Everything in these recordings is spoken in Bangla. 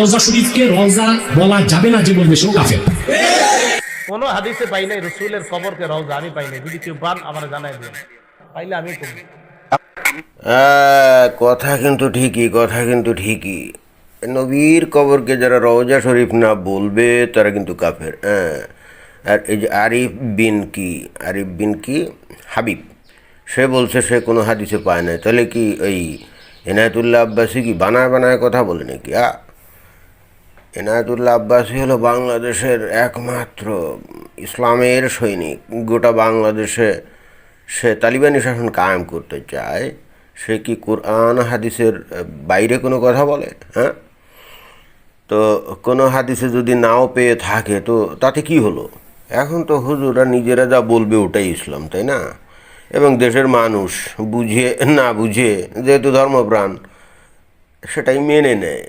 রওজা শরীফকে রওজা বলা যাবে না যে বলবে সেও কাফের। কোনো হাদিসে পাই নাই রসুলের কবরকে রওজা আমি পাই নাই। যদি কেউ পান আমার জানাই দিন পাইলে আমি করব। হ্যাঁ, কথা কিন্তু ঠিকই কথা কিন্তু ঠিকই। নবীর কবরকে যারা রওজা শরীফ না বলবে তারা কিন্তু কাফের। হ্যাঁ আর এই যে আরিফ বিন কি? আরিফ বিন কি? হাবিব। সে বলছে সে কোনো হাদিসে পায় না তাহলে কি ওই এনায়তুল্লাহ আব্বাসী কি বানায় বানায় কথা বলে নাকি? আ এনায়তুল্লাহ আব্বাসী হলো বাংলাদেশের একমাত্র ইসলামের সৈনিক। গোটা বাংলাদেশে সে তালিবানি শাসন কায়েম করতে চায়। সে কি কোরআন, হাদিসের বাইরে কোনো কথা বলে? হ্যাঁ? তো কোনো হাদিসে যদি নাও পেয়ে থাকে, তো তাতে কি হলো? এখন তো হুজুরা নিজেরা যা বলবে ওটাই ইসলাম, তাই না? এবং দেশের মানুষ বুঝে না বুঝে, যেহেতু ধর্মপ্রাণ, সেটাই মেনে নেয়।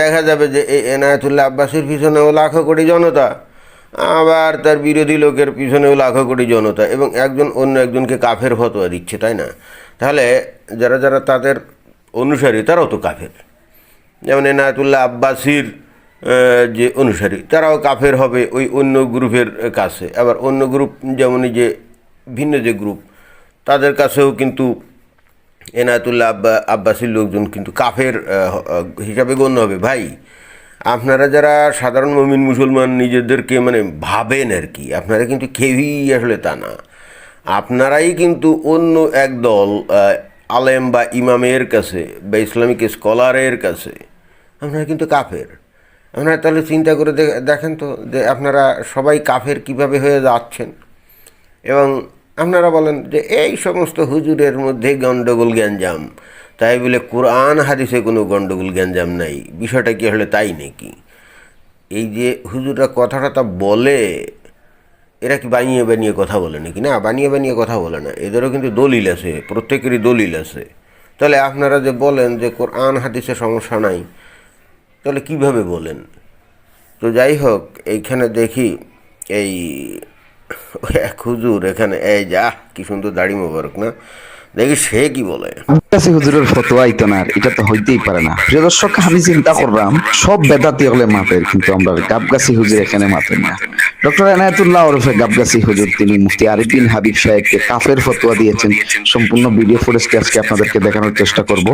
দেখা যাবে যে এই এনায়তুল্লাহ আব্বাসের পিছনেও লাখো কোটি জনতা, আবার তার বিরোধী লোকের পিছনেও লাখো কোটি জনতা এবং একজন অন্য একজনকে কাফের ফতোয়া দিচ্ছে, তাই না? তাহলে যারা যারা তাদের অনুসারী তারাও তো কাফের। যেমন এনায়তুল্লাহ আব্বাসির যে অনুসারী তারাও কাফের হবে ওই অন্য গ্রুপের কাছে। আবার অন্য গ্রুপ যেমন যে ভিন্ন যে গ্রুপ, তাদের কাছেও কিন্তু এনায়তুল্লাহ আব্বা, আব্বাসীর লোকজন কিন্তু কাফের হিসাবে গণ্য হবে। ভাই, আপনারা যারা সাধারণ মমিন মুসলমান নিজেদেরকে মানে ভাবেন আর কি, আপনারা কিন্তু কেউই আসলে তা না। আপনারাই কিন্তু অন্য এক দল আলেম বা ইমামের কাছে বা ইসলামিক স্কলারের কাছে আপনারা কিন্তু কাফের। আপনারা তাহলে চিন্তা করে দেখেন তো যে আপনারা সবাই কাফের কীভাবে হয়ে যাচ্ছেন। এবং আপনারা বলেন যে এই সমস্ত হুজুরের মধ্যে গণ্ডগোল গ্যাঞ্জাম। তাই বলে কোরআন হাদিসে কোনো গণ্ডগোল গ্যাঞ্জাম নাই। বিষয়টা কি হলে তাই নাকি? এই যে হুজুররা কথাটা তা বলে, এরা কি বানিয়ে বানিয়ে কথা বলে নাকি? না, বানিয়ে বানিয়ে কথা বলে না। এদেরও কিন্তু দলিল আছে, প্রত্যেকেরই দলিল আছে। তাহলে আপনারা যে বলেন যে কোরআন হাদিসে সমস্যা নাই, তাহলে কীভাবে বলেন? তো যাই হোক, এইখানে দেখি, এই এক হুজুর এখানে এই যা কি সুন্দর দাড়ি মোবারক না? দেখি সে কি বলে। কাছে হুজুরের ফতোয়া আইতো না, এটা তো হইতেই পারে না। প্রিয় দর্শক, আমি চিন্তা করলাম, সব বেদাতি হলে মাপের, কিন্তু আমরা গাবগাছি হুজুর এখানে মাপেন না। ডক্টর এনায়তুল্লাহ ওরফে গাবগাছি হুজুর, তিনি মুফতি আরিফিন হাবিব সাহেবকে কাফের ফতোয়া দিয়েছেন। সম্পূর্ণ ভিডিও ফুটেজটি আজকে আপনাদেরকে দেখানোর চেষ্টা করব।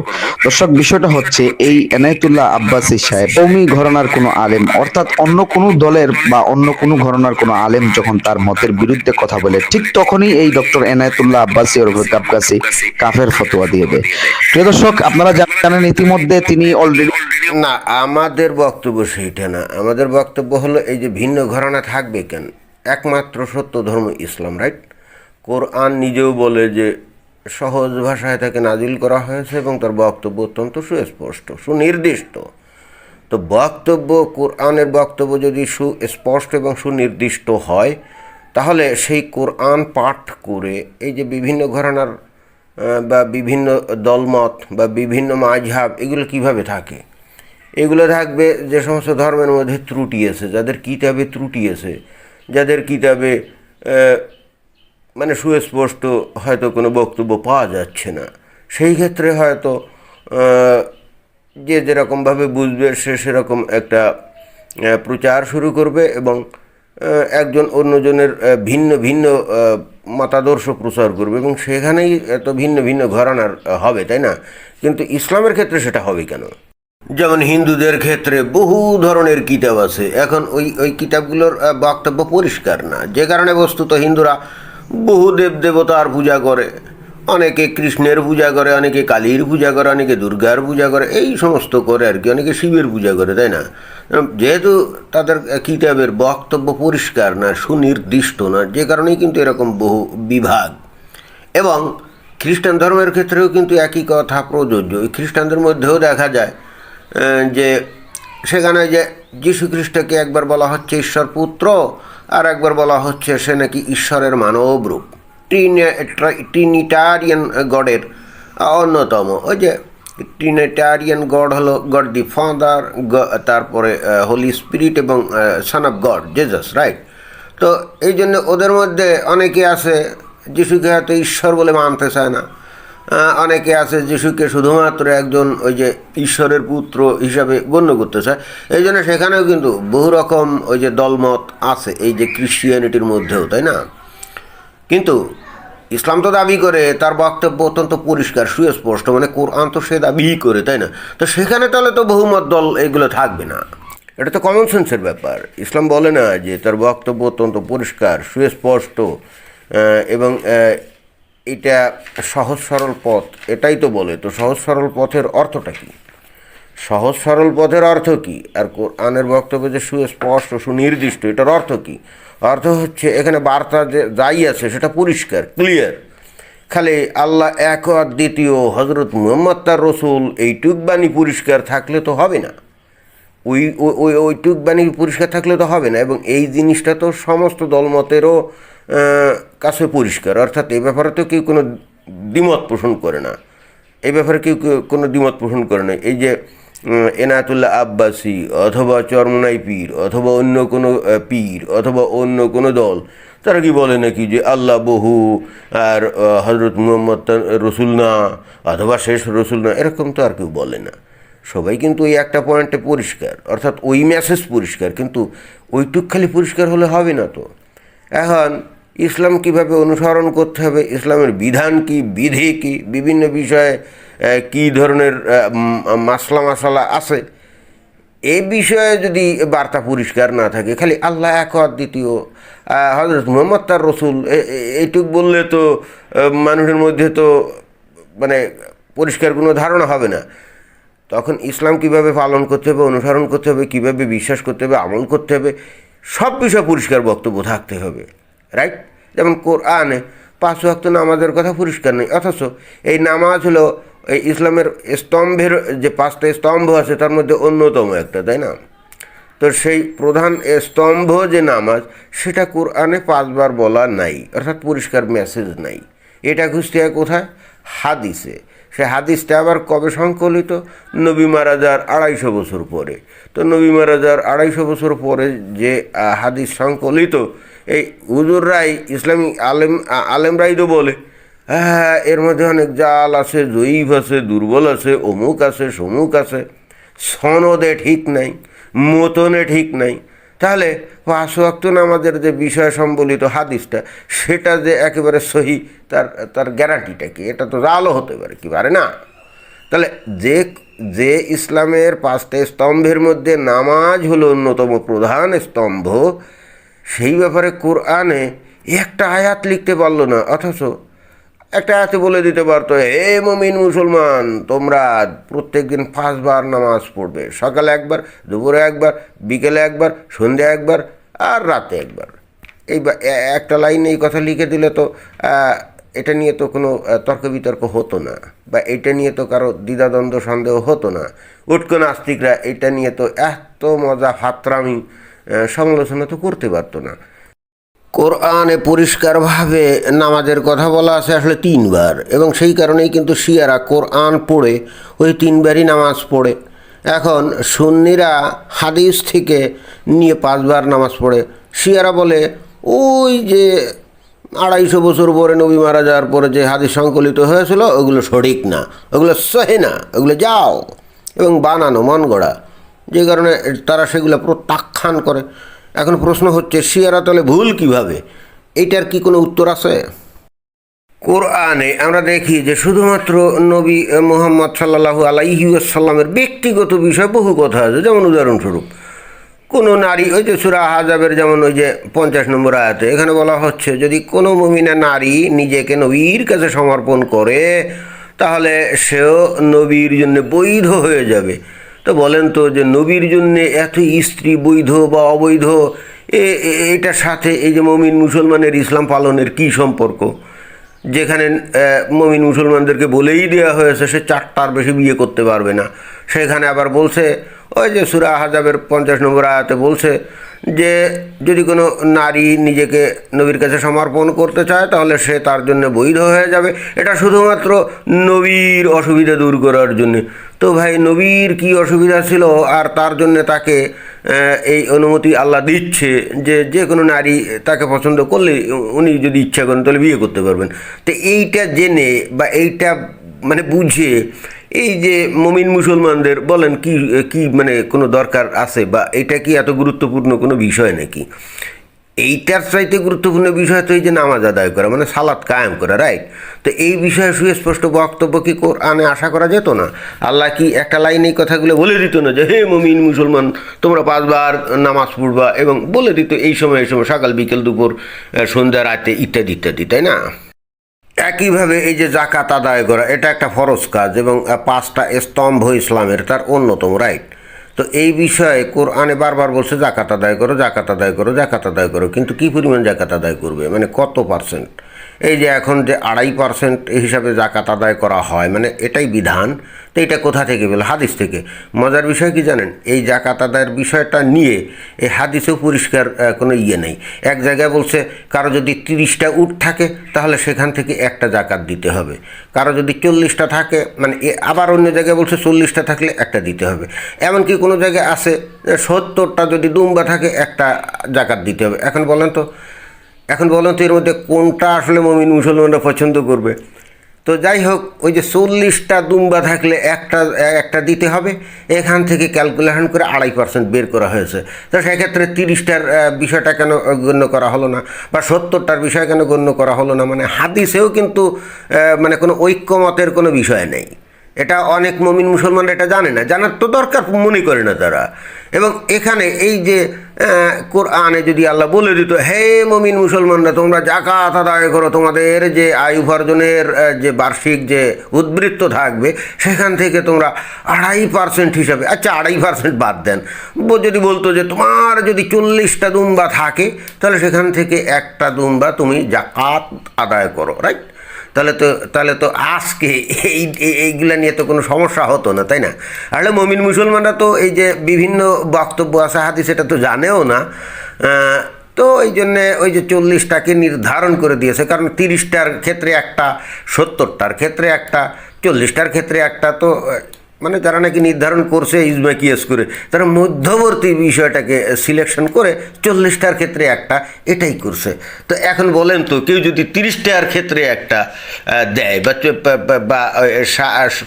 দর্শক, বিষয়টা হচ্ছে, এই এনায়তুল্লাহ আব্বাসী সাহেব কৌমি ঘরানার কোনো আলেম, অর্থাৎ অন্য কোনো দলের বা অন্য কোনো ঘরানার কোনো আলেম যখন তার মতের বিরুদ্ধে কথা বলে, ঠিক তখনই এই ডক্টর এনায়তুল্লাহ আব্বাসী ওরফে গাবগাছি কাফের ফতোয়া দিয়ে দেয়। প্রিয় দর্শক, আপনারা জানেন, ইতিমধ্যে তিনি অলরেডি না, আমাদের বক্তব্য সেইটা না। আমাদের বক্তব্য হলো এই যে ভিন্ন ঘরানা থাকবে কেন? একমাত্র সত্য ধর্ম ইসলাম রাইট কোরআন নিজেও বলে যে সহজ ভাষায় তাকে নাজিল করা হয়েছে এবং তার বক্তব্য অত্যন্ত সুস্পষ্ট, সুনির্দিষ্ট। তো বক্তব্য, কোরআনের বক্তব্য যদি সুস্পষ্ট এবং সুনির্দিষ্ট হয়, তাহলে সেই কোরআন পাঠ করে এই যে বিভিন্ন ঘরানার বা বিভিন্ন দলমত বা বিভিন্ন মাঝহাব, এগুলো কীভাবে থাকে? এগুলো থাকবে যে সমস্ত ধর্মের মধ্যে ত্রুটি আছে, যাদের কিতাবে ত্রুটি আছে, যাদের কিতাবে মানে সুস্পষ্ট হয়তো কোনো বক্তব্য পাওয়া যাচ্ছে না। সেই ক্ষেত্রে হয়তো যে যেরকমভাবে বুঝবে, সে সেরকম একটা প্রচার শুরু করবে এবং একজন অন্যজনের ভিন্ন ভিন্ন মতাদর্শ প্রচার করবে এবং সেখানেই এত ভিন্ন ভিন্ন ঘরানার হবে, তাই না? কিন্তু ইসলামের ক্ষেত্রে সেটা হবে কেন? যেমন হিন্দুদের ক্ষেত্রে বহু ধরনের কিতাব আছে। এখন ওই ওই কিতাবগুলোর বক্তব্য পরিষ্কার না। যে কারণে বস্তুত হিন্দুরা বহু দেব দেবতার পূজা করে, অনেকে কৃষ্ণের পূজা করে, অনেকে কালীর পূজা করে, অনেকে দুর্গার পূজা করে, এই সমস্ত করে আর কি, অনেকে শিবের পূজা করে, তাই না? যেহেতু তাদের কিতাবের বক্তব্য পরিষ্কার না, সুনির্দিষ্ট না, যে কারণেই কিন্তু এরকম বহু বিভাগ। এবং খ্রিস্টান ধর্মের ক্ষেত্রেও কিন্তু একই কথা প্রযোজ্য। খ্রিস্টানদের মধ্যেও দেখা যায় যে সেখানে যে যীশু খ্রিস্টকে একবার বলা হচ্ছে ঈশ্বর পুত্র, আর একবার বলা হচ্ছে সে নাকি ঈশ্বরের মানব রূপ ট্রিনিটারিয়ান গডের অন্যতম। ওই যে ট্রিনিটারিয়ান গড হলো গড দি ফাদার তারপরে হোলি স্পিরিট এবং son of god Jesus right তো এই জন্য ওদের মধ্যে অনেকে আছে, যিশুকে হয়তো ঈশ্বর বলে মানতে চায় না। অনেকে আছে যিশুকে শুধুমাত্র একজন ওই যে ঈশ্বরের পুত্র হিসাবে গণ্য করতে চায়। এই জন্য সেখানেও কিন্তু বহু রকম ওই যে দলমত আছে, এই যে ক্রিশ্চিয়ানিটির মধ্যেও, তাই না? কিন্তু ইসলাম তো দাবি করে, তার বক্তব্য অত্যন্ত পরিষ্কার, সুস্পষ্ট মানে কোরআন তো সে দাবি করে, তাই না? তো সেখানে তাহলে তো বহুমত দল এগুলো থাকবে না। এটা তো কমন সেন্সের ব্যাপার। ইসলাম বলে না যে তার বক্তব্য অত্যন্ত পরিষ্কার, সুস্পষ্ট এবং এটা সহজ সরল পথ, এটাই তো বলে। তো সহজ সরল পথের অর্থটা কী? সহজ সরল পথের অর্থ কি? আর কোরআনের বক্তব্য যে সুস্পষ্ট, সুনির্দিষ্ট, এটার অর্থ কি? অর্থ হচ্ছে এখানে বার্তা যে যাই আছে সেটা পরিষ্কার ক্লিয়ার খালি আল্লাহ এক আর দ্বিতীয় হজরত মুহম্মদ তার রসুল এইটুক বাণী পরিষ্কার থাকলে তো হবে না। ওই, ওই- ওই ওইটুক বাণী পরিষ্কার থাকলে তো হবে না এবং এই জিনিসটা তো সমস্ত দলমতেরও কাছে পরিষ্কার। অর্থাৎ এই ব্যাপারে তো কেউ কোনো দ্বিমত পোষণ করে না। এই ব্যাপারে কেউ কোনো দ্বিমত পোষণ করে না। এই যে উম, এনায়েতুল্লাহ আব্বাসী অথবা চরমনাই পীর অথবা অন্য কোনো পীর অথবা অন্য কোনো দল তারা কি বলে নাকি যে আল্লাহ বহু আর হজরত মুহম্মদ রসুল না অথবা শেষ রসুল না এরকম তো আর কেউ বলে না। সবাই কিন্তু ওই একটা পয়েন্টে পরিষ্কার অর্থাৎ ওই মেসেজ পরিষ্কার কিন্তু ওইটুক খালি পরিষ্কার হলে হবে না তো। এখন ইসলাম কীভাবে অনুসরণ করতে হবে, ইসলামের বিধান কি, বিধি কি, বিভিন্ন বিষয়ে কি ধরনের মাসলা মশলা আছে, এ বিষয়ে যদি বার্তা পরিষ্কার না থাকে, খালি আল্লাহ এক দ্বিতীয় হজরত মোহাম্মদ তার রসুল এইটুক বললে তো মানুষের মধ্যে তো মানে পরিষ্কার কোনো ধারণা হবে না। তখন ইসলাম কীভাবে পালন করতে হবে, অনুসরণ করতে হবে, কীভাবে বিশ্বাস করতে হবে, আমল করতে হবে, সব বিষয়ে পরিষ্কার বক্তব্য থাকতে হবে। রাইট যেমন কোরআনে পাঁচ ওয়াক্ত নামাজের কথা পরিষ্কার নেই। অথচ এই নামাজ হলো এই ইসলামের স্তম্ভের যে পাঁচটা স্তম্ভ আছে, তার মধ্যে অন্যতম একটা, তাই না? তো সেই প্রধান স্তম্ভ যে নামাজ, সেটা কোরআনে পাঁচবার বলা নাই, অর্থাৎ পরিষ্কার মেসেজ নাই। এটা খুঁজতে হয় কোথায়? হাদিসে। সে হাদিসটা আবার কবে সংকলিত? নবী মারাজার আড়াইশো বছর পরে। তো নবী মারা যাওয়ার আড়াইশো বছর পরে যে হাদিস সংকলিত এই হুজুররাই ইসলামী আলেম, আ- আলেমরাই তো বলে হ্যাঁ এর মধ্যে অনেক জাল আছে, জয়ীফ আছে, দুর্বল আছে, অমুক আছে, সমুক আছে, সনদে ঠিক নাই, মতনে ঠিক নাই। তাহলে পাঁচ ওয়াক্ত নামাজের যে বিষয় সম্বলিত হাদিসটা, সেটা যে একেবারে সহি, তার তার গ্যারান্টিটা কি? এটা তো জালও হতে পারে, কি পারে না? তাহলে যে যে ইসলামের পাঁচটা স্তম্ভের মধ্যে নামাজ হলো অন্যতম প্রধান স্তম্ভ সেই ব্যাপারে কোরআনে একটা আয়াত লিখতে পারল না অথচ একটা আয়াতে বলে দিতে পারতো হে মমিন মুসলমান তোমরা প্রত্যেক দিন পাঁচবার নামাজ পড়বে সকালে একবার দুপুরে একবার বিকেলে একবার সন্ধ্যা একবার আর রাতে একবার। এই একটা লাইনে এই কথা লিখে দিলে তো এটা নিয়ে তো কোনো তর্ক বিতর্ক হতো না বা এটা নিয়ে তো কারও দ্বিধাদ্বন্দ্ব সন্দেহ হতো না। উটকো নাস্তিকরা এটা নিয়ে তো এত মজা ফাত্রামি আহ, সমালোচনা তো করতে পারতো না। কোরআনে পরিষ্কারভাবে নামাজের কথা বলা আছে আসলে তিনবার, এবং সেই কারণেই কিন্তু শিয়ারা কোরআন পড়ে, ওই তিনবারই নামাজ পড়ে। এখন সুন্নিরা হাদিস থেকে নিয়ে পাঁচবার নামাজ পড়ে। শিয়ারা বলে, ওই যে আড়াইশো বছর পরে নবী মারা যাওয়ার পরে যে হাদিস সংকলিত হয়েছিল, ওগুলো সঠিক না, ওগুলো সহে না, ওগুলো যাও, এবং বানানো, মন গড়া। যে কারণে তারা সেগুলো প্রত্যাখ্যান করে। এখন প্রশ্ন হচ্ছে, শিয়ারা তলে ভুল কীভাবে? এটার কি কোনো উত্তর আছে? কোরআনে আমরা দেখি যে শুধুমাত্র নবী মোহাম্মদ সাল্লাহু আলাইহি আসাল্লামের ব্যক্তিগত বিষয় বহু কথা আছে। যেমন উদাহরণস্বরূপ, কোনো নারী, ওই যে সুরা হাজাবের যেমন ওই যে পঞ্চাশ নম্বর আয়াতে, এখানে বলা হচ্ছে, যদি কোনো মমিনা নারী নিজেকে নবীর কাছে সমর্পণ করে, তাহলে সেও নবীর জন্য বৈধ হয়ে যাবে। তো বলেন তো যে নবীর জন্য এত স্ত্রী বৈধ বা অবৈধ, এ- এটার সাথে এই যে মমিন মুসলমানের ইসলাম পালনের কী সম্পর্ক? যেখানে মমিন মুসলমানদেরকে বলেই দেওয়া হয়েছে সে চারটার বেশি বিয়ে করতে পারবে না। সেখানে আবার বলছে, ওই যে সুরা হাজাবের পঞ্চাশ নম্বর আয়াতে বলছে যে, যদি কোনো নারী নিজেকে নবীর কাছে সমর্পণ করতে চায়, তাহলে সে তার জন্য বৈধ হয়ে যাবে। এটা শুধুমাত্র নবীর অসুবিধা দূর করার জন্য। তো ভাই নবীর কি অসুবিধা ছিল আর তার জন্য তাকে এই অনুমতি আল্লাহ দিচ্ছে যে যে কোনো নারী তাকে পছন্দ করলে উনি যদি ইচ্ছা করেন তাহলে বিয়ে করতে পারবেন। তো এইটা জেনে বা এইটা মানে বুঝে এই যে মমিন মুসলমানদের বলেন কি কি মানে কোনো দরকার আছে বা এটা কি এত গুরুত্বপূর্ণ কোনো বিষয় নাকি? এইটার চাইতে গুরুত্বপূর্ণ বিষয় তো এই যে নামাজ আদায় করা মানে সালাদ কায়েম করা রাইট তো এই বিষয়ে সুস্পষ্ট বক্তব্য কি কোরআনে আশা করা যেত না? আল্লাহ কি একটা লাইন এই কথাগুলো বলে দিত না যে, হে মমিন মুসলমান, তোমরা পাঁচবার নামাজ পড়বা? এবং বলে দিত এই সময় এই সময় সকাল, বিকেল, দুপুর সন্ধ্যা, রাতে ইত্যাদি ইত্যাদি, তাই না? একইভাবে এই যে জাকাত আদায় করা, এটা একটা ফরজ কাজ এবং পাঁচটা স্তম্ভ ইসলামের, তার অন্যতম রাইট তো এই বিষয়ে কোরআনে বারবার বলছে, জাকাত আদায় করো, জাকাত আদায় করো, জাকাত আদায় করো। কিন্তু কি পরিমাণ জাকাত আদায় করবে? মানে কত পার্সেন্ট এই যে এখন যে আড়াই পার্সেন্ট হিসাবে জাকাত আদায় করা হয় মানে এটাই বিধান, তো এটা কোথা থেকে বলে হাদিস থেকে। মজার বিষয় কি জানেন? এই জাকাত আদায়ের বিষয়টা নিয়ে এই হাদিসেও পরিষ্কার কোনো ইয়ে নেই। এক জায়গায় বলছে, কারও যদি তিরিশটা উট থাকে, তাহলে সেখান থেকে একটা জাকাত দিতে হবে। কারও যদি চল্লিশটা থাকে মানে আবার অন্য জায়গায় বলছে, চল্লিশটা থাকলে একটা দিতে হবে। এমনকি কোনো জায়গায় আছে, সত্তরটা যদি দুম্বা থাকে, একটা জাকাত দিতে হবে। এখন বলেন তো এখন বলুন তো এর মধ্যে কোনটা আসলে মমিন মুসলমানরা পছন্দ করবে? তো যাই হোক, ওই যে চল্লিশটা দুম্বা থাকলে একটা একটা দিতে হবে। এখান থেকে ক্যালকুলেশন করে আড়াই পার্সেন্ট বের করা হয়েছে। তো সেক্ষেত্রে তিরিশটার বিষয়টা কেন গণ্য করা হলো না? বা সত্তরটার বিষয় কেন গণ্য করা হলো না? মানে হাদিসেও কিন্তু মানে কোনো ঐক্যমতের কোনো বিষয় নেই। এটা অনেক মমিন মুসলমানরা এটা জানে না। জানার তো দরকার, মনে করে না তারা। এবং এখানে এই যে কোরআনে যদি আল্লাহ বলে দিত, হে মমিন মুসলমানরা, তোমরা জাকাত আদায় করো, তোমাদের যে আয় উপার্জনের যে বার্ষিক যে উদ্বৃত্ত থাকবে, সেখান থেকে তোমরা আড়াই পার্সেন্ট হিসাবে আচ্ছা আড়াই পার্সেন্ট বাদ দেন। যদি বলতো যে, তোমার যদি চল্লিশটা দুম্বা থাকে, তাহলে সেখান থেকে একটা দুম্বা তুমি জাকাত আদায় করো। রাইট তাহলে তো তাহলে তো আজকে এই এইগুলো নিয়ে তো কোনো সমস্যা হতো না, তাই না? আসলে মমিন মুসলমানরা তো এই যে বিভিন্ন বক্তব্য আছে হাতি সেটা তো জানেও না। তো এই জন্যে ওই যে চল্লিশটাকে নির্ধারণ করে দিয়েছে, কারণ তিরিশটার ক্ষেত্রে একটা, সত্তরটার ক্ষেত্রে একটা, চল্লিশটার ক্ষেত্রে একটা, তো মানে যারা নাকি নির্ধারণ করছে ইজমা কিয়াস করে, তারা মধ্যবর্তী বিষয়টাকে সিলেকশন করে চল্লিশটার ক্ষেত্রে একটা, এটাই করছে। তো এখন বলেন তো, কেউ যদি তিরিশটার ক্ষেত্রে একটা দেয় বা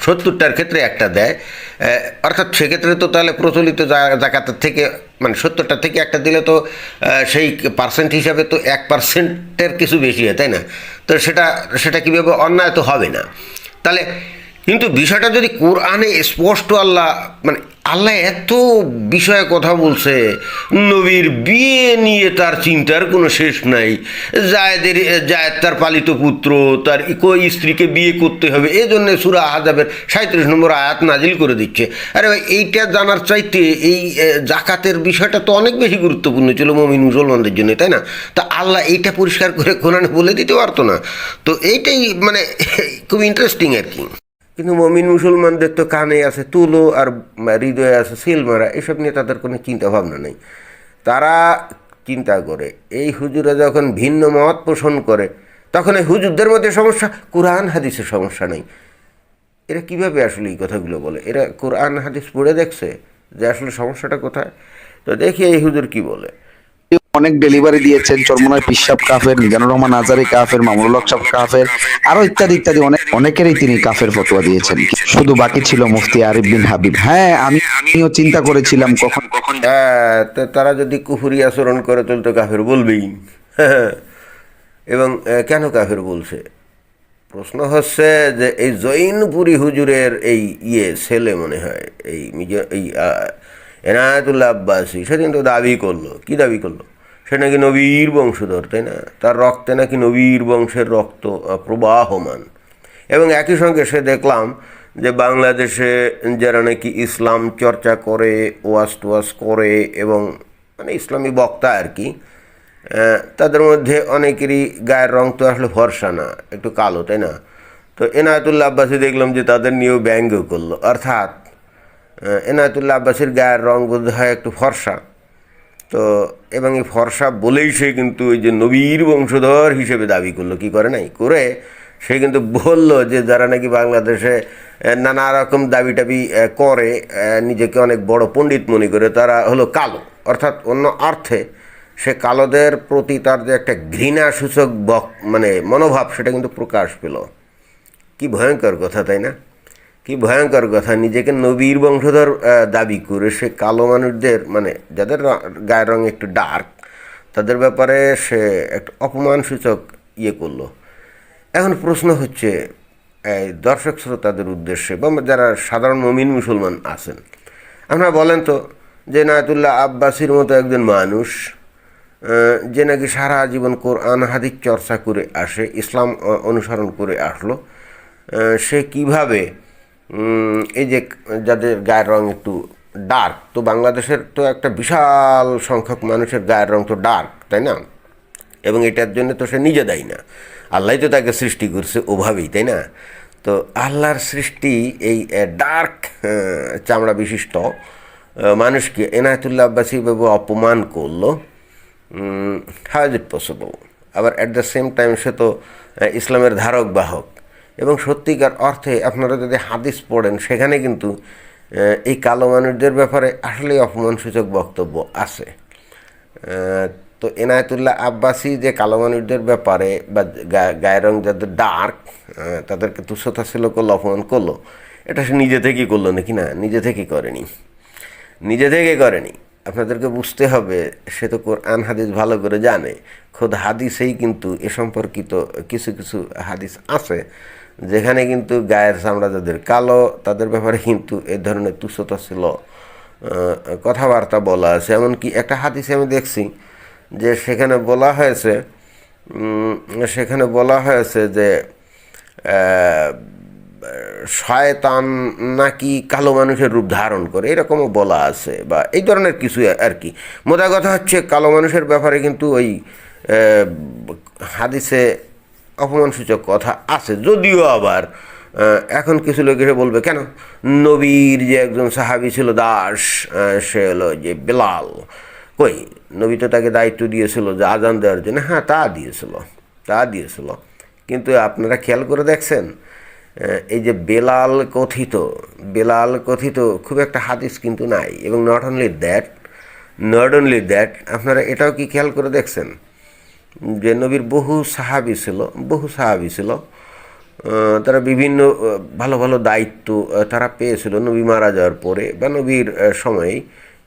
সত্তরটার ক্ষেত্রে একটা দেয় অর্থাৎ সেক্ষেত্রে তো তাহলে প্রচলিত জাকাতের থেকে মানে সত্তরটা থেকে একটা দিলে তো সেই পার্সেন্ট হিসাবে তো এক পার্সেন্টের কিছু বেশি হয়, তাই না? তো সেটা সেটা কীভাবে অন্যায় তো হবে না। তাহলে কিন্তু বিষয়টা যদি কোরআনে স্পষ্ট আল্লাহ মানে আল্লাহ এত বিষয়ে কথা বলছে, নবীর বিয়ে নিয়ে তার চিন্তার কোনো শেষ নাই, জায়দের, জায়দ তার পালিত পুত্র, তার স্ত্রীকে বিয়ে করতে হবে এই জন্য সুরা আহাজাবের সাঁত্রিশ নম্বর আয়াত নাজিল করে দিচ্ছে। আরে ভাই, এইটা জানার চাইতে এই জাকাতের বিষয়টা তো অনেক বেশি গুরুত্বপূর্ণ ছিল মমিন মুসলমানদের জন্য, তাই না? তা আল্লাহ এইটা পরিষ্কার করে কোরআনে বলে দিতে পারতো না। তো এইটাই মানে খুব ইন্টারেস্টিং আর কি। কিন্তু মমিন মুসলমানদের তো কানে আছে, তুলো আর হৃদয়ে আছে সিল মারা, এসব নিয়ে তাদের কোনো চিন্তা ভাবনা নেই। তারা চিন্তা করে, এই হুজুরা যখন ভিন্ন মত পোষণ করে, তখন এই হুজুরদের মধ্যে সমস্যা, কোরআন হাদিসের সমস্যা নেই। এরা কীভাবে আসলে এই কথাগুলো বলে? এরা কোরআন হাদিস পড়ে দেখছে যে আসলে সমস্যাটা কোথায়? তো দেখি এই হুজুর কি বলে। অনেক ডেলিভারি দিয়েছেন চরমনায় পিসাব কাফের মিজানুর রহমান আজারি কাফের মামুনুল হক সাহেব কাফের আরও ইত্যাদি ইত্যাদি অনেক অনেকেরই তিনি কাফের ফতোয়া দিয়েছেন। শুধু বাকি ছিল মুফতি আরিফ বিন হাবিব। হ্যাঁ আমি আমিও চিন্তা করেছিলাম কখন কখন হ্যাঁ, তারা যদি কুহুরি আচরণ করে তাহলে তো কাফের বলবেই। এবং কেন কাফের বলছে? প্রশ্ন হচ্ছে যে এই জৈনপুরি হুজুরের এই ইয়ে ছেলে মনে হয় এই এই এনায়েতুল্লাহ আব্বাসী সেদিন তো দাবি করল। কি দাবি করল? সে নাকি নবীর বংশধর তাই না? তার রক্তে নাকি নবীর বংশের রক্ত প্রবাহমান। এবং একই সঙ্গে সে দেখলাম যে বাংলাদেশে যারা নাকি ইসলাম চর্চা করে ওয়াজ টোয়াজ করে এবং মানে ইসলামী বক্তা আর কি তাদের মধ্যে অনেকেরই গায়ের রং তো আসলে ফর্সা না একটু কালো তাই না? তো এনায়তুল্লাহ আব্বাসী দেখলাম যে তাদের নিয়েও ব্যঙ্গ করল। অর্থাৎ আহ, এনায়তুল্লাহ আব্বাসীর গায়ের রং বোধ হয় একটু ফর্সা। তো এবং এই ফর্সা বলেই সে কিন্তু ওই যে নবীর বংশধর হিসেবে দাবি করল, কি করে নাই? করে সে কিন্তু বলল যে যারা নাকি বাংলাদেশে নানা রকম দাবি টাবি করে নিজেকে অনেক বড় পণ্ডিত মনে করে, তারা হলো কালো। অর্থাৎ অন্য অর্থে সে কালোদের প্রতি তার যে একটা ঘৃণা সূচক বক মানে মনোভাব, সেটা কিন্তু প্রকাশ পেল। কি ভয়ঙ্কর কথা, তাই না? কি ভয়ঙ্কর কথা, নিজেকে নবীর বংশধর দাবি করে সে কালো মানুষদের মানে যাদের গায়ের রং একটু ডার্ক তাদের ব্যাপারে সে একটা অপমানসূচক ইয়ে করল। এখন প্রশ্ন হচ্ছে দর্শক শ্রোতাদের উদ্দেশ্যে, বা যারা সাধারণ মমিন মুসলমান আছেন, আপনারা বলেন তো যে নায়তুল্লাহ আব্বাসির মতো একজন মানুষ যে নাকি সারা জীবন কোরআন, হাদিস চর্চা করে আসে, ইসলাম অনুসরণ করে আসলো সে কীভাবে এই যে যাদের গায়ের রং একটু ডার্ক তো বাংলাদেশের তো একটা বিশাল সংখ্যক মানুষের গায়ের রং তো ডার্ক তাই না? এবং এটার জন্য তো সে নিজে দেয় না। আল্লাহ তো তাকে সৃষ্টি করছে ওভাবেই, তাই না? তো আল্লাহর সৃষ্টি এই ডার্ক চামড়া বিশিষ্ট মানুষকে এনায়তুল্লাহ আব্বাসী বাবু অপমান করল। হাউ ইজ ইট পসিবল আবার অ্যাট দ্য সেম টাইম সে তো ইসলামের ধারক বাহক এবং সত্যিকার অর্থে আপনারা যদি হাদিস পড়েন, সেখানে কিন্তু এই কালো মানুষদের ব্যাপারে আসলেই অপমানসূচক বক্তব্য আছে। তো এনায়েতুল্লাহ আব্বাসি যে কালো মানুষদের ব্যাপারে বা গায়ের রং যাদের ডার্ক তাদেরকে তুচ্ছতা ছিল করল, অপমান করল, এটা সে নিজে থেকেই করল নাকি না? নিজে থেকেই করেনি। নিজে থেকে করেনি। আপনাদেরকে বুঝতে হবে, সে তো কোরআন হাদিস ভালো করে জানে। খোদ হাদিসেই কিন্তু এ সম্পর্কিত কিছু কিছু হাদিস আছে। যেখানে কিন্তু গায়ের চামড়া যাদের কালো তাদের ব্যাপারে কিন্তু এ ধরনের তুচ্ছতা ছিল। কথাবার্তা বলা আছে। এমনকি একটা হাদিসে আমি দেখছি যে সেখানে বলা হয়েছে সেখানে বলা হয়েছে যে শয়তান নাকি কালো মানুষের রূপ ধারণ করে। এরকমও বলা আছে বা এই ধরনের কিছু আর কি। মোদা কথা হচ্ছে কালো মানুষের ব্যাপারে কিন্তু ওই হাদিসে অপমানসূচক কথা আছে। যদিও আবার এখন কিছু লোক এসে বলবে, কেন? নবীর যে একজন সাহাবি ছিল দাস সে হলো যে বেলাল। কই? নবী তো তাকে দায়িত্ব দিয়েছিল যে আজান দেওয়ার জন্য। হ্যাঁ তা দিয়েছিল তা দিয়েছিল। কিন্তু আপনারা খেয়াল করে দেখছেন এই যে বেলাল কথিত বেলাল কথিত খুব একটা হাদিস কিন্তু নাই। এবং not only that not only that আপনারা এটাও কি খেয়াল করে দেখছেন? যে নবীর বহু সাহাবি ছিল বহু সাহাবি ছিল। তারা বিভিন্ন ভালো ভালো দায়িত্ব তারা পেয়েছিল নবী মারা যাওয়ার পরে বা নবীর আহ, সময়।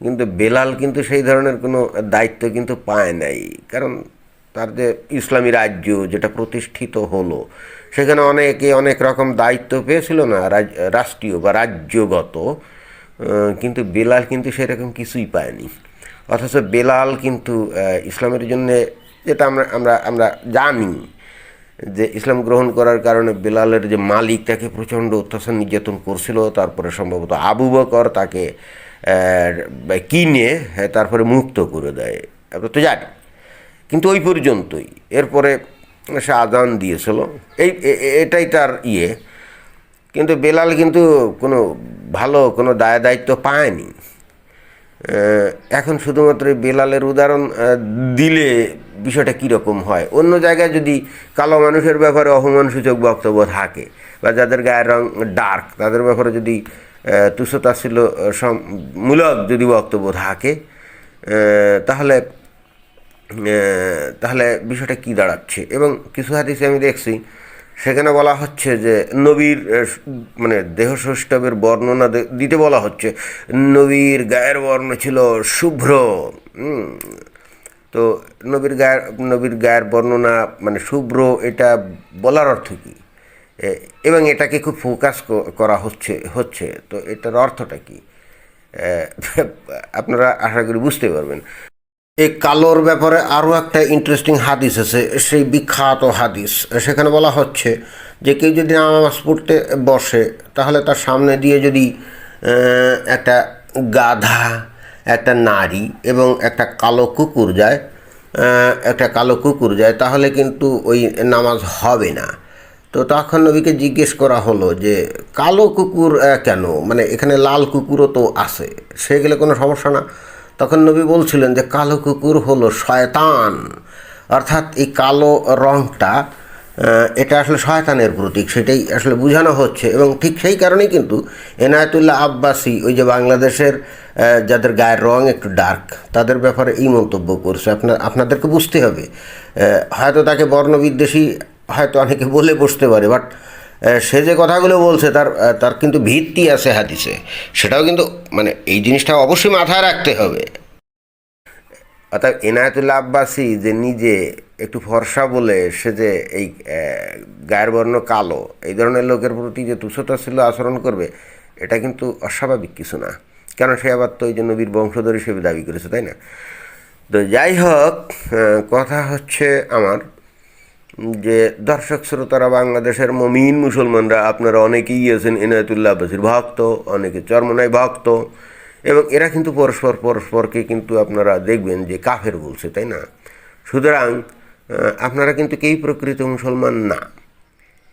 কিন্তু বেলাল কিন্তু সেই ধরনের কোনো দায়িত্ব কিন্তু পায় নাই। কারণ তার যে ইসলামী রাজ্য যেটা প্রতিষ্ঠিত হলো সেখানে অনেকে অনেক রকম দায়িত্ব পেয়েছিল না রাষ্ট্রীয় বা রাজ্যগত। কিন্তু বেলাল কিন্তু সেরকম কিছুই পায়নি। অথচ বেলাল কিন্তু ইসলামের জন্য যেটা আমরা আমরা আমরা জানি যে ইসলাম গ্রহণ করার কারণে বেলালের যে মালিক তাকে প্রচণ্ড অত্যাচার নির্যাতন করছিল তারপরে সম্ভবত আবু বকর তাকে কিনে হ্যাঁ, তারপরে মুক্ত করে দেয়। আমরা তো জানি কিন্তু ওই পর্যন্তই। এরপরে সে আজান দিয়েছিল। এই এটাই তার ইয়ে। কিন্তু বেলাল কিন্তু কোনো ভালো কোনো দায় দায়িত্ব পায়নি। এখন শুধুমাত্র বেলালের উদাহরণ দিলে বিষয়টা কীরকম হয়? অন্য জায়গায় যদি কালো মানুষের ব্যাপারে অপমানসূচক বক্তব্য থাকে বা যাদের গায়ের রং ডার্ক তাদের ব্যাপারে যদি তুচ্ছতাচ্ছিল্য মূলক যদি বক্তব্য থাকে তাহলে তাহলে বিষয়টা কি দাঁড়াচ্ছে? এবং কিছু হাদিসে আমি দেখছি সেখানে বলা হচ্ছে যে নবীর মানে দেহ সৌষ্ঠবের বর্ণনা দিতে বলা হচ্ছে, নবীর গায়ের বর্ণ ছিল শুভ্র তো নবীর গায়ের নবীর গায়ের বর্ণনা মানে শুভ্র, এটা বলার অর্থ কী? এবং এটাকে খুব ফোকাস করা হচ্ছে হচ্ছে, তো এটার অর্থটা কী? আপনারা আশা করি বুঝতে পারবেন। এই কালোর ব্যাপারে আরও একটা ইন্টারেস্টিং হাদিস আছে, সেই বিখ্যাত হাদিস। সেখানে বলা হচ্ছে যে কেউ যদি নামাজ পড়তে বসে, তাহলে তার সামনে দিয়ে যদি একটা গাধা, একটা নারী এবং একটা কালো কুকুর যায় একটা কালো কুকুর যায়, তাহলে কিন্তু ওই নামাজ হবে না। তো তখন নবীকে জিজ্ঞেস করা হলো যে, কালো কুকুর কেন? মানে এখানে লাল কুকুরও তো আছে, সে গেলে কোনো সমস্যা না। তখন নবী বলছিলেন যে কালো কুকুর হলো শয়তান। অর্থাৎ এই কালো আহ, এটা আসলে শয়তানের প্রতীক সেটাই আসলে বোঝানো হচ্ছে। এবং ঠিক সেই কারণেই কিন্তু এনায়েতুল্লাহ আব্বাসি ওই যে বাংলাদেশের যাদের গায়ের রং একটু ডার্ক তাদের ব্যাপারে এই মন্তব্য করছে। আপনার আপনাদেরকে বুঝতে হবে। হয়তো তাকে বর্ণবিদ্বেষী হয়তো অনেকে বলে বসতে পারে বাট সে যে কথাগুলো বলছে, তার তার কিন্তু ভিত্তি আছে হাদিসে। সেটাও কিন্তু মানে এই জিনিসটা অবশ্যই মাথায় রাখতে হবে। অর্থাৎ এনায়তুল্লাহ আব্বাসী যে নিজে একটু ফর্সা বলে, সে যে এই গায়ের বর্ণ কালো, এই ধরনের লোকের প্রতি যে তুচ্ছতা ছিল আচরণ করবে, এটা কিন্তু অস্বাভাবিক কিছু না। কেন সে আবার তো এই জন্য বীর বংশধর হিসেবে দাবি করেছে, তাই না? তো যাই হোক কথা হচ্ছে আমার যে দর্শক শ্রোতারা বাংলাদেশের মমিন মুসলমানরা, আপনারা অনেকেই আছেন এনায়তুল্লাহ আব্বাসীর ভক্ত, অনেকে চরমনায় ভক্ত, এবং এরা কিন্তু পরস্পর পরস্পরকে কিন্তু আপনারা দেখবেন যে কাফের বলছে, তাই না? সুতরাং আপনারা কিন্তু কেই প্রকৃত মুসলমান না।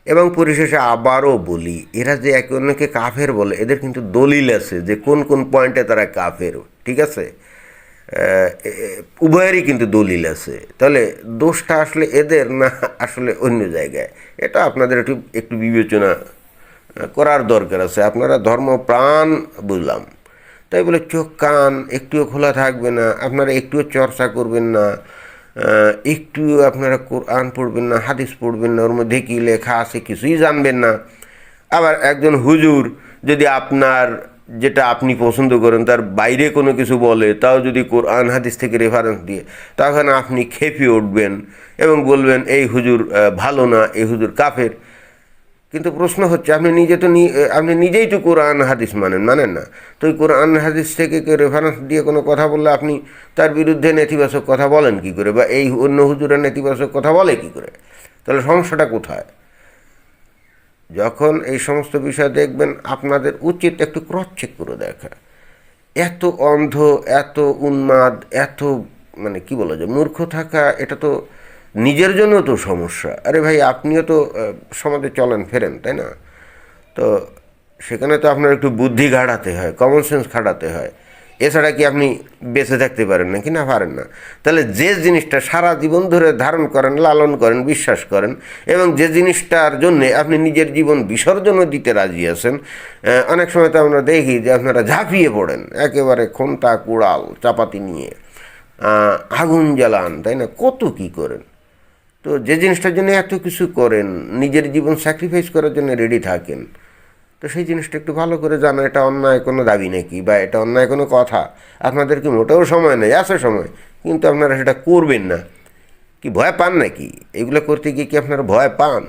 এবং পরিশেষে আবারও বলি, এরা যে একে অন্যকে কাফের বলে, এদের কিন্তু দলিল আছে যে কোন কোন পয়েন্টে তারা কাফের, ঠিক আছে? উভয়েরই কিন্তু দলিল আছে। তাহলে দোষটা আসলে এদের না আসলে অন্য জায়গায়? এটা আপনাদের একটু একটু বিবেচনা করার দরকার আছে। আপনারা ধর্ম প্রাণ বুঝলাম। তাই বলে চোখ কান একটুও খোলা থাকবে না আপনারা একটুও চর্চা করবেন না আহ, একটু আপনারা কোরআন পড়বেন না হাদিস পড়বেন না ওর মধ্যে কী লেখা আছে কিছুই জানবেন না। আবার একজন হুজুর যদি আপনার যেটা আপনি পছন্দ করেন, তার বাইরে কোনো কিছু বলে, তাও যদি কোরআন হাদিস থেকে রেফারেন্স দিয়ে, তখন আপনি খেপে উঠবেন এবং বলবেন, এই হুজুর ভালো না, এই হুজুর কাফের। কিন্তু প্রশ্ন হচ্ছে, আপনি নিজে তো আপনি নিজেই তো কোরআন হাদিস মানেন মানেন না। তো ওই কোরআন হাদিস থেকে কেউ রেফারেন্স দিয়ে কোনো কথা বললে আপনি তার বিরুদ্ধে নেতিবাচক কথা বলেন কি করে? বা এই অন্য হুজুরের নেতিবাচক কথা বলে কি করে? তাহলে সমস্যাটা কোথায়? যখন এই সমস্ত বিষয় দেখবেন, আপনাদের উচিত একটু ক্রস চেক করে দেখা। এত অন্ধ, এত উন্মাদ, এত মানে কি বলা যায়, মূর্খ থাকা, এটা তো নিজের জন্য তো সমস্যা। আরে ভাই, আপনিও তো সমাজে চলেন, ফেরেন, তাই না? তো সেখানে তো আপনার একটু বুদ্ধি ঘাটাতে হয় কমন সেন্স খাটাতে হয়। এছাড়া কি আপনি বেঁচে থাকতে পারেন না কি না, পারেন না। তাহলে যে জিনিসটা সারা জীবন ধরে ধারণ করেন, লালন করেন, বিশ্বাস করেন, এবং যে জিনিসটার জন্যে আপনি নিজের জীবন বিসর্জনও দিতে রাজি আছেন অনেক সময় তো আমরা দেখি যে আপনারা ঝাঁপিয়ে পড়েন, একেবারে খোন্তা কুড়াল, চাপাতি নিয়ে আগুন জ্বালান, তাই না? কত কি করেন? তো যে জিনিসটার জন্য এত কিছু করেন, নিজের জীবন স্যাক্রিফাইস করার জন্য রেডি থাকেন তো সেই জিনিসটা একটু ভালো করে জানা, এটা অন্যায় কোনো দাবি নাকি? বা এটা অন্যায় কোনো কথা? আপনাদের কি মোটেও সময় নেই? আছে সময়। কিন্তু আপনারা সেটা করবেন না। কি ভয় পান নাকি? এগুলো করতে গিয়ে কি আপনারা ভয় পান?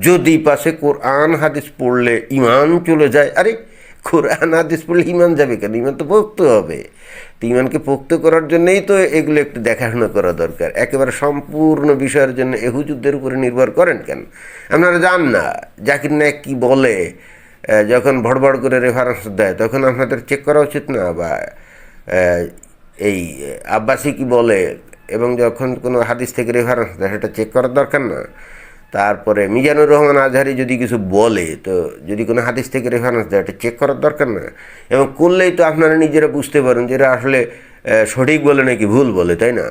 যদি পাশে কোরআন হাদিস পড়লে ইমান চলে যায়, আরে কোরআন হাদিস পড়লে ইমান যাবে কেন? ইমান তো পোক্ত হবে। তো ইমানকে পোক্ত করার জন্যেই তো এগুলো একটু দেখাশোনা করা দরকার। একেবারে সম্পূর্ণ বিষয়ের জন্য এ হুজুরদের উপরে নির্ভর করেন কেন? আপনারা যান না, জাকির নায়ক কী বলে? যখন ভড়ভড় করে রেফারেন্স দেয়, তখন আপনাদের চেক করা উচিত না বা এই আব্বাসি কি বলে এবং যখন কোনো হাদিস থেকে রেফারেন্স দেয়, সেটা চেক করার দরকার না। তারপরে মিজানুর রহমান আজহারি যদি কিছু বলে, তো যদি কোনো হাদিস থেকে রেফারেন্স দেয়, এটা চেক করার দরকার না। এবং করলেই তো আপনারা নিজেরা বুঝতে পারেন যে আসলে সঠিক বলে নাকি ভুল বলে, তাই না?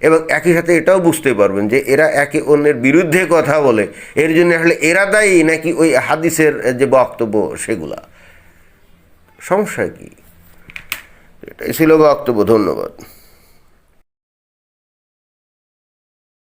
এবং একই সাথে এটাও বুঝতে পারবেন যে এরা একে অন্যের বিরুদ্ধে কথা বলে। এর জন্য আসলে এরা দায়ী নাকি ওই হাদিসের যে বক্তব্য সেগুলা? সমস্যা কি? এটাই ছিল বক্তব্য, ধন্যবাদ।